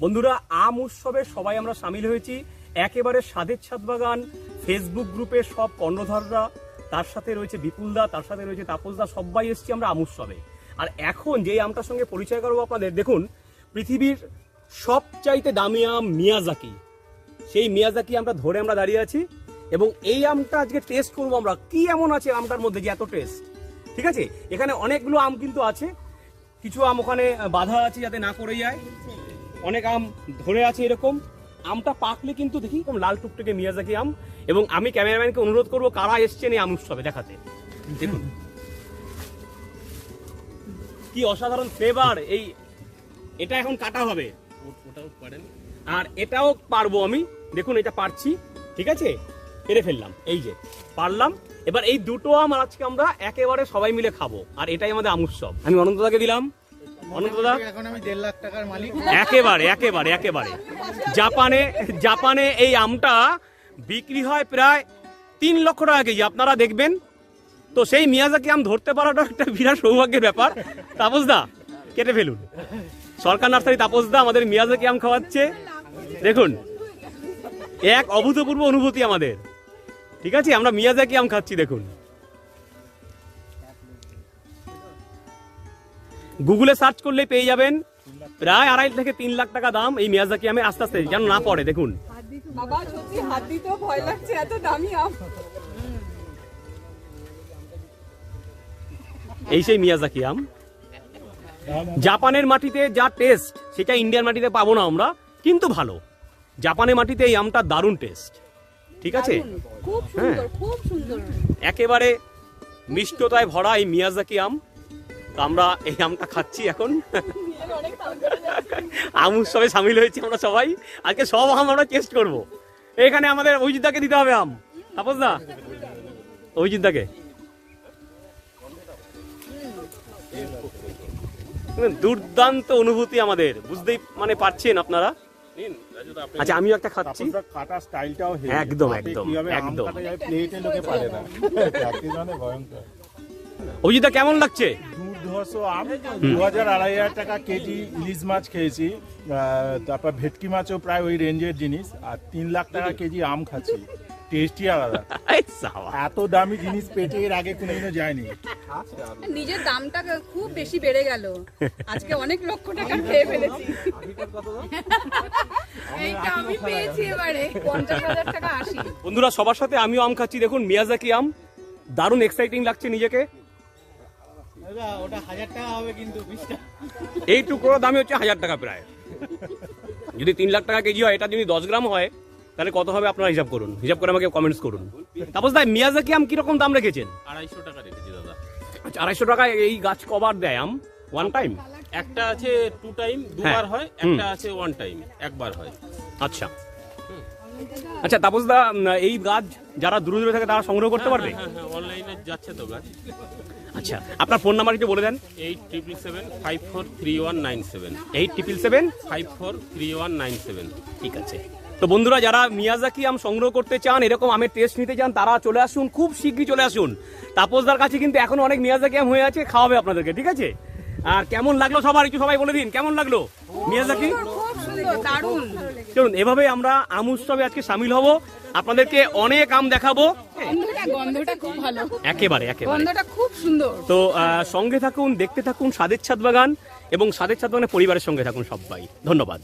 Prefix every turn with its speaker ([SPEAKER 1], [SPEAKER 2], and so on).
[SPEAKER 1] বন্ধুরা, আম উৎসবে সবাই আমরা সামিল হয়েছি। একেবারে স্বাদের ছাদ বাগান ফেসবুক গ্রুপে সব কর্ণধাররা, তার সাথে রয়েছে বিপুলদা তার সাথে রয়েছে তাপসদা সবাই এসেছি আমরা আম উৎসবে। আর এখন যেই আমটার সঙ্গে পরিচয় করব আপনাদের, দেখুন, পৃথিবীর সবচাইতে দামি আম মিয়াজাকি। সেই মিয়াজাকি আমরা ধরে আমরা দাঁড়িয়ে আছি এবং এই আমটা আজকে টেস্ট করব আমরা। কি এমন আছে আমটার মধ্যে যে এত টেস্ট ঠিক আছে? এখানে অনেকগুলো আম কিন্তু আছে। কিছু আম ওখানে বাধা আছে যাতে না করে যায়। অনেক আম ধরে আছে এরকম। আমটা পাকলে কিন্তু দেখি লাল টুকটুকে মিয়াজাকি আম। এবং আমি ক্যামেরাম্যানকে অনুরোধ করব, কারা এসছেন এই আম উৎসবে দেখাতে? দেখুন। কি অসাধারণ ফ্লেভার এই, এটা এখন কাটা হবে।
[SPEAKER 2] ওটাও পারেন।
[SPEAKER 1] আর এটাও পারব আমি। দেখুন, এটা পারছি। ঠিক আছে? পেরে ফেললাম। এই যে, পারলাম। এবার এই দুটো আম আজকে আমরা একেবারে সবাই মিলে খাব। আর এটাই আমাদের আম উৎসব। আমি অনন্তদাকে দিলাম। অনন্তদা
[SPEAKER 2] এখন আমি দেড় লাখ টাকার মালিক।
[SPEAKER 1] একেবারে একেবারে একেবারে। জাপানে জাপানে এই আমটা বিক্রি হয় প্রায় তিন লক্ষ টাকা কেজি। আপনারা দেখবেন তো সেই মিয়াজাকে আম ধরতে পারাটা একটা বিরাট সৌভাগ্যের ব্যাপার। তাপসদা কেটে ফেলুন। সরকার নার্সারি তাপসদা আমাদের মিয়াজাকি আম খাওয়াচ্ছে। দেখুন এক অভূতপূর্ব অনুভূতি আমাদের। ঠিক আছে আমরা মিয়াজাকি আম খাচ্ছি দেখুন। গুগলে সার্চ করলেই পেয়ে যাবেন। প্রায় আড়াই থেকে তিন লাখ টাকা দাম এই মিয়াজাকি আমে আস্তে আস্তে যেন না পড়ে দেখুন। এই সেই মিয়াজাকি আম। জাপানের মাটিতে যা টেস্ট সেটা ইন্ডিয়ান মাটিতে পাবো না আমরা কিন্তু ভালো। জাপানের মাটিতে এই আমটা দারুণ টেস্ট ঠিক আছে?
[SPEAKER 3] সুন্দর
[SPEAKER 1] একেবারে মিষ্টতায় ভরা এই মিয়াজাকি আম। তো আমরা এই আমটা খাচ্ছি এখন। আম উৎসবে সামিল হয়েছি আমরা সবাই। আজকে সব আম আমরা টেস্ট করব। এখানে আমাদের অভিজিৎদাকে দিতে হবে আম। তাপস দা অভিজিৎদাকে। দুর্দান্ত অনুভূতি আমাদের। বুঝতেই মানে পারছেন আপনারা? আচ্ছা আমিও একটা খাচ্ছি।
[SPEAKER 4] কাটা স্টাইলটাও
[SPEAKER 1] একদম, একদম, একদম।
[SPEAKER 4] প্লেটে লোকে পারে না। চাকরি মানে
[SPEAKER 1] অভিজিৎদা কেমন লাগছে?
[SPEAKER 4] দুর্ধর্ষ আম দু হাজার আড়াই হাজার টাকা কেজি ইলিশ মাছ খেয়েছি আহ, তারপর ভেটকি মাছও প্রায় ওই রেঞ্জের জিনিস আর তিন লাখ টাকা কেজি আম খাচ্ছি। টেস্টি আলাদা। এত দামি জিনিস পেটে এর আগে কোনোদিনও যায়নি।
[SPEAKER 3] নিজের দামটা খুব বেশি বেড়ে গেল। আজকে অনেক লক্ষ টাকা খেয়ে ফেলেছি। আমি পেয়েছি এবারে। পঞ্চাশ হাজার টাকা আসি
[SPEAKER 1] বন্ধুরা সবার সাথে আমিও আম খাচ্ছি। দেখুন মিয়াজাকি আম দারুণ এক্সাইটিং লাগছে নিজেকে। এই টুকরোর দামই হচ্ছে হাজার টাকা প্রায়। যদি তিন লাখ টাকা কেজি হয় এটা যদি দশ গ্রাম হয় তাহলে কত হবে আপনারা হিসাব করুন। হিসাব করে আমাকে কমেন্টস করুন। তাপস দাই মিয়াজাকি আম কীরকম দাম রেখেছেন?
[SPEAKER 2] আড়াইশো টাকা রেখেছি দাদা।
[SPEAKER 1] আচ্ছা আড়াইশো টাকায় এই গাছ কভার দেয় আম? ওয়ান টাইম
[SPEAKER 2] একটা আছে টু টাইম দুবার
[SPEAKER 1] হ্যাঁ।
[SPEAKER 2] হয় একটা আছে ওয়ান টাইম একবার হয়।
[SPEAKER 1] আচ্ছা। আচ্ছা তাপস দা এই গাছ যারা দূরে দূরে থাকে তারা সংগ্রহ করতে পারবে?
[SPEAKER 2] হ্যাঁ হ্যাঁ অনলাইনে যাচ্ছে তো গাছ।
[SPEAKER 1] আচ্ছা আপনার ফোন নাম্বার একটু বলে দেন।
[SPEAKER 2] Eight triple seven five four three one nine seven.
[SPEAKER 1] Eight triple seven
[SPEAKER 2] five four three one nine seven.
[SPEAKER 1] ঠিক আছে। তো বন্ধুরা যারা মিয়াজাকি আম সংগ্রহ করতে চান এরকম আমের টেস্ট নিতে চান তারা চলে আসুন খুব শীঘ্রই চলে আসুন। তাপসদার কাছে কিন্তু এখন অনেক মিয়াজাকি আম হয়ে আছে খাওয়াবে আপনাদেরকে ঠিক আছে? আর কেমন লাগল সবার একটু সবাই বলে দিন কেমন লাগল? মিয়াজাকি? চলুন এভাবে আমরা আম উৎসবে আজকে সামিল হব। আপনাদেরকে অনেক আম দেখাবো।
[SPEAKER 3] গন্ধটা গন্ধটা খুব ভালো।
[SPEAKER 1] একেবারে একেবারে।
[SPEAKER 3] খুব সুন্দর।
[SPEAKER 1] তো আহ, সঙ্গে থাকুন দেখতে থাকুন স্বাদের ছাদ বাগান এবং স্বাদের ছাদ বাগানের পরিবারের সঙ্গে থাকুন সবাই। ধন্যবাদ।